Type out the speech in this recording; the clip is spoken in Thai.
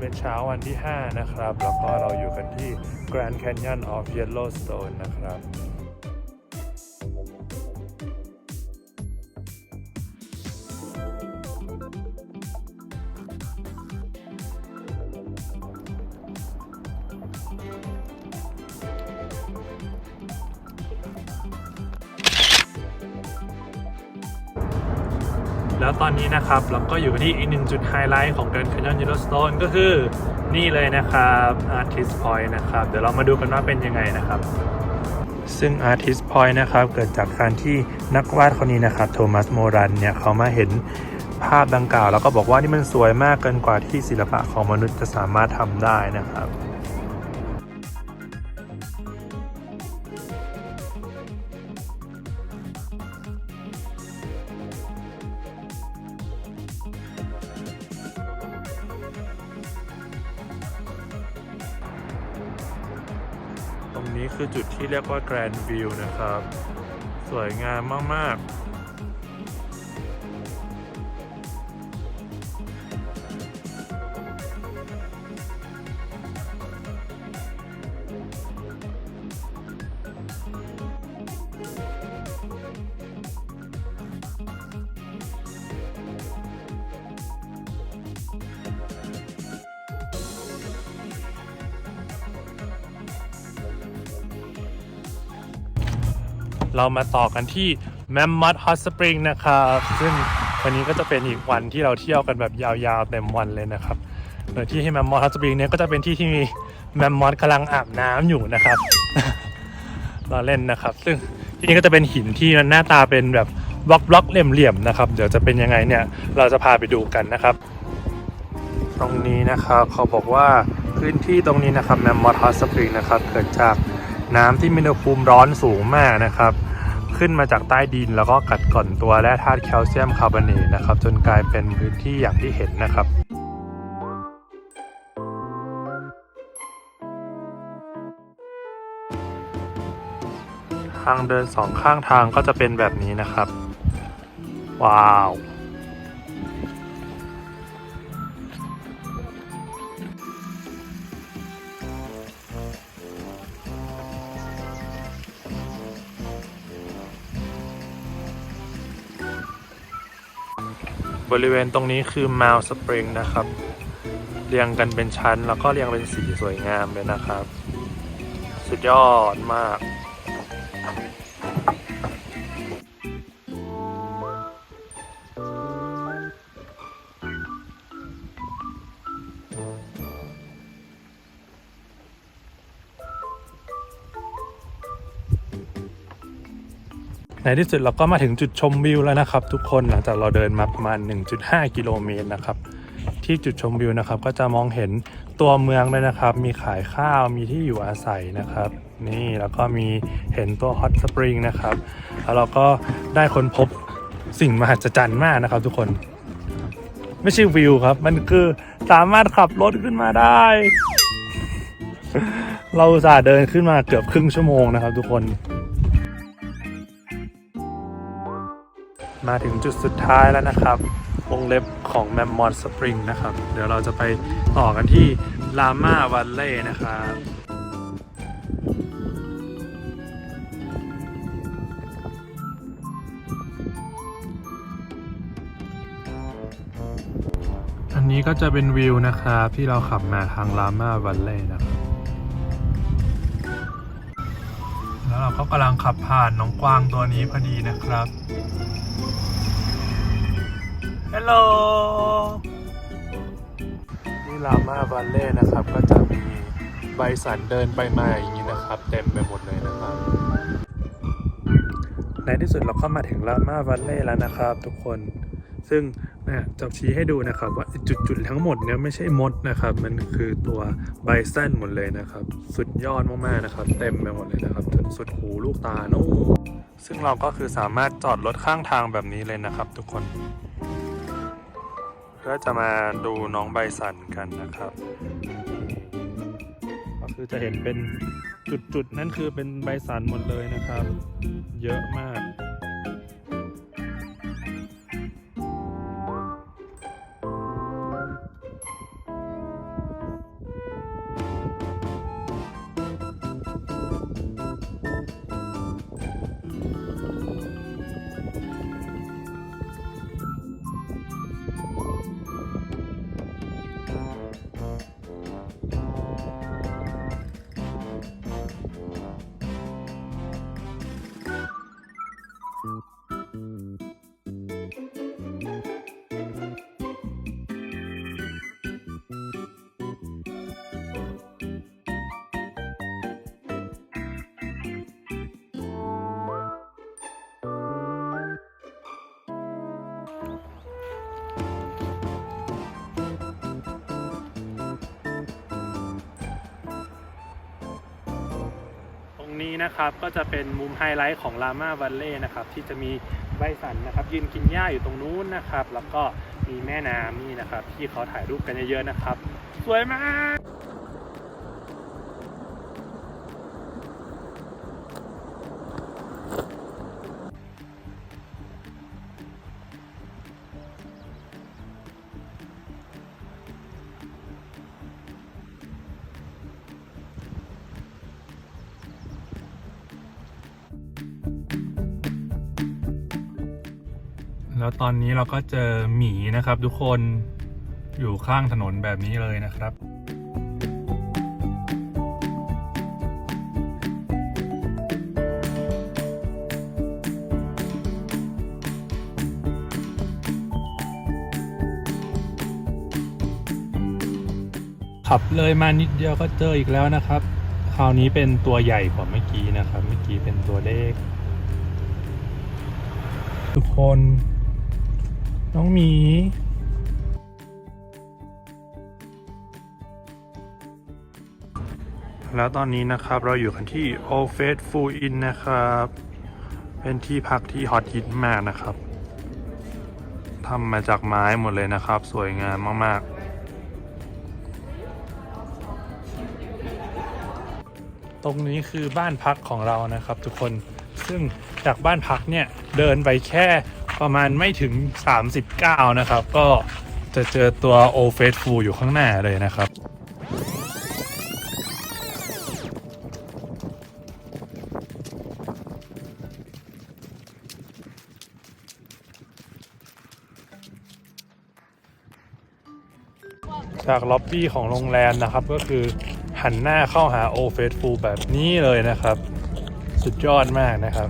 เป็นเช้าวันที่ 5 นะครับ แล้วก็เราอยู่กันที่ Grand Canyon of Yellowstone นะครับ แล้วตอนนี้นะครับเราก็อยู่ที่อีกหนึ่งจุดไฮไลท์ของ Grand Canyon Yellowstone ก็คือนี่เลยนะครับ Artist Point นะครับ เดี๋ยวเรามาดูกันว่าเป็นยังไงนะครับ ซึ่ง Artist Point นะครับ เกิดจากการที่นักวาดคนนี้นะครับโทมัสโมรันเนี่ย เขามาเห็นภาพดังกล่าว แล้วก็บอกว่านี่มันสวยมากเกินกว่าที่ศิลปะของมนุษย์จะสามารถทำได้นะครับ รงนี้คือจุดที่เรียกว่าแกรนด์วิวนะครับ สวยงามมากๆ เรามาต่อกันที่ Mammoth Hot Spring นะครับซึ่งวันนี้ก็จะเป็นอีกวันที่เราเที่ยวกันแบบยาวๆเต็มวันเลยนะครับโดยที่ที่ Mammoth Hot Spring เนี่ยก็จะเป็นที่ที่มีแมมมอสกำลังอาบน้ำอยู่นะครับ เราเล่นนะครับ ซึ่งที่นี่ก็จะเป็นหินที่มันหน้าตาเป็นแบบบล็อกบล็อกๆเหลี่ยมๆนะครับ เดี๋ยวจะเป็นยังไงเนี่ยเราจะพาไปดูกันนะครับ ตรงนี้นะครับเขาบอกว่าพื้นที่ตรงนี้นะครับแมมมอ t ฮอตสปริงนะครับเกิดจาก น้ำที่มีอุณหภูมิร้อนสูงมากนะครับ ขึ้นมาจากใต้ดินแล้วก็กัดก่อนตัวแร่ธาตุแคลเซียมคาร์บอเนตนะครับ จนกลายเป็นพื้นที่อย่างที่เห็นนะครับทางเดินสองข้างทางก็จะเป็นแบบนี้นะครับ ว้าว บริเวณตรงนี้คือ Mount Spring นะครับ เรียงกันเป็นชั้นแล้วก็เรียงเป็นสีสวยงามเลยนะครับ สุดยอดมาก ในที่สุดเราก็มาถึงจุดชมวิวแล้วนะครับ ทุกคนหลังจากเราเดินมาประมาณ 1.5 กิโลเมตรนะครับ ที่จุดชมวิวนะครับ ก็จะมองเห็นตัวเมืองเลยนะครับ มีขายข้าวมีที่อยู่อาศัยนะครับ นี่แล้วก็มีเห็นตัวฮอตสปริงนะครับ แล้วเราก็ได้ค้นพบสิ่งมหัศจรรย์มากนะครับ ทุกคนไม่ใช่วิวครับ มันคือสามารถขับรถขึ้นมาได้ เราสาเดินขึ้นมาเกือบครึ่งชั่วโมงนะครับ ทุกคน มาถึงจุดสุดท้ายแล้วนะครับ วงเล็บของแมมมอนสปริงนะครับ เดี๋ยวเราจะไปต่อกันที่ลาม่าวันเล่นะครับอันนี้ก็จะเป็นวิวนะครับที่เราขับมาทางลาม่าวันเล่นะครับ เราก็กำลังขับผ่านน้องกวางตัวนี้พอดีนะครับ ฮัลโหล นี่ลาม่าวัลเล่นะครับ ก็จะมีใบสันเดินไปมาอย่างนี้นะครับ เต็มไปหมดเลยนะครับ ในที่สุดเราก็มาถึงลาม่าวัลเล่แล้วนะครับทุกคน ซึ่งเนี่ยจะชี้ให้ดูนะครับว่าจุดๆทั้งหมดเนี่ยไม่ใช่มดนะครับ มันคือตัวไบซันหมดเลยนะครับ สุดยอดมากๆนะครับ เต็มไปหมดเลยนะครับจนสุดหูลูกตาโน้ซึ่งเราก็คือสามารถจอดรถข้างทางแบบนี้เลยนะครับ ทุกคน เพื่อจะมาดูน้องใบสันกันนะครับ ก็คือจะเห็นเป็นจุดๆ นั่นคือเป็นใบสันหมดเลยนะครับ เยอะมาก นะครับก็จะเป็นมุมไฮไลท์ของลาม่าวัลเล่นะครับที่จะมีใบสันนะครับยืนกินหญ้าอยู่ตรงนู้นนะครับ แล้วก็มีแม่น้ำนี่นะครับที่เขาถ่ายรูปกันเยอะๆนะครับ สวยมาก แล้วตอนนี้เราก็เจอหมีนะครับ ทุกคนอยู่ข้างถนนแบบนี้เลยนะครับขับเลยมานิดเดียวก็เจออีกแล้วนะครับ คราวนี้เป็นตัวใหญ่กว่าเมื่อกี้นะครับ เมื่อกี้เป็นตัวเล็ก ทุกคน น้องหมีแล้วตอนนี้นะครับเราอยู่กันที่ o f a i t f u l Inn นะครับ เป็นที่พักที่ฮอตฮิตมากนะครับทำมาจากไม้หมดเลยนะครับ สวยงามมากๆ ตรงนี้คือบ้านพักของเรานะครับทุกคนซึ่งจากบ้านพักเนี่ย เดินไปแค่ ประมาณไม่ถึง 39 นะครับ ก็จะเจอตัว o f a i t f u l อยู่ข้างหน้าเลยนะครับจากล็อบบี้ของโรงแรมนะครับ ก็คือหันหน้าเข้าหาโอเฟสฟูแบบนี้เลยนะครับ สุดยอดมากนะครับ